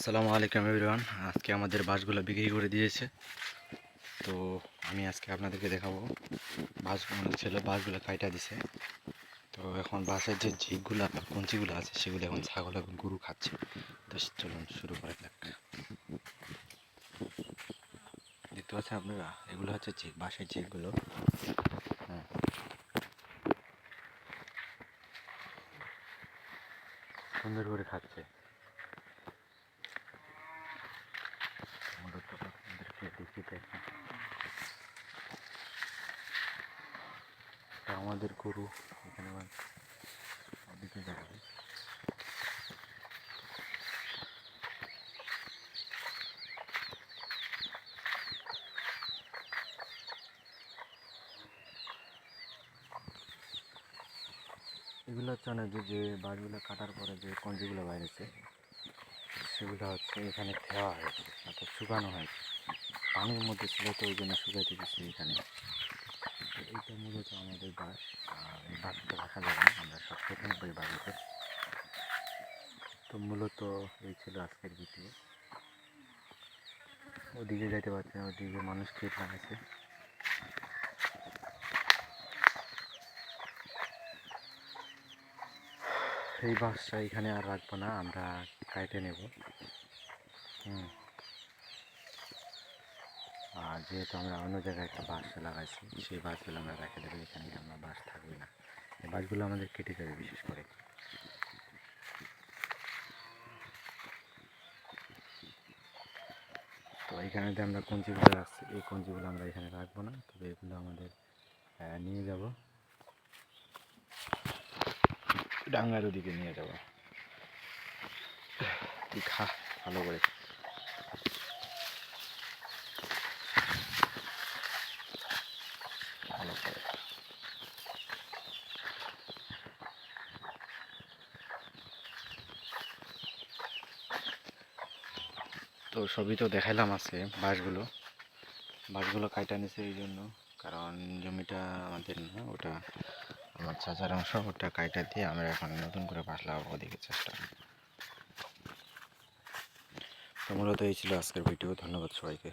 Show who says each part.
Speaker 1: আসসালামু আলাইকুম এভরিওয়ান। আজকে আমাদের বাসগুলো বিক্রি করে দিয়েছে। তো আমি আজকে আপনাদেরকে দেখাবো। বাসগুলো ছিল বাসগুলো কাইটা দিছে। তো এখন বাসের যে ঝিকগুলো কঞ্চিগুলো আছে, সেগুলো এখন ছাগল এবং গরু খাচ্ছে। তো চলুন শুরু করা যাক। দেখতে পাচ্ছেন আপনারা? এগুলো হচ্ছে ঝিক বাসের ঝিকগুলো হ্যাঁ। সুন্দর করে খাচ্ছে মূলত আপনাদেরকে দেখিয়ে দেখেন এটা আমাদের গরু এখানে এগুলো হচ্ছে অনেক যে যে বাড়িগুলো কাটার পরে যে কঞ্জিগুলো বাইরেছে, সেগুলো হচ্ছে এখানে দেওয়া হয়েছে অর্থাৎ শুকানো হয়েছে। পানির মধ্যে ছিল তো ওই জন্য শুকাইতে দিচ্ছে এখানে। এইটা মূলত আমাদের বাস। এই বাসটা রাখা যাবে আমরা সব পাই বাড়িতে। তো মূলত এই ছিল আজকের ভিডিও। ওদিকে যাইতে পারছে না, ওদিকে মানুষ খেয়ে লাগাইছে এই বাসটা এখানে আর রাখব না, আমরা কাইটে নেব। হুম। যেহেতু আমরা অন্য জায়গায় একটা বাস লাগাইছি, সেই বাসগুলো আমরা রেখে দেবো, এখানে আমরা বাস থাকবে না। এই বাসগুলো আমাদের কেটে যাবে বিশেষ করে। তো এখানে যে আমরা কঞ্চিগুলো রাখছি, এই কঞ্চিগুলো আমরা এখানে রাখব না, তবে এগুলো আমাদের নিয়ে যাব। ডাঙ্গার ওদিকে নিয়ে যাব। তুই খা ভালো করে ভালো করে তো সবই তো দেখাইলাম আছে বাসগুলো বাসগুলো কাইটা নিছে এই জন্য, কারণ জমিটা আমাদের না, ওটা আমার চাচার অংশ, ওটা কাইটা দিয়ে আমরা এখন নতুন করে বাঁশ লাগাবো ওদিকে চেষ্টা। তো মূলত এই ছিল আজকের ভিডিও, ধন্যবাদ সবাইকে।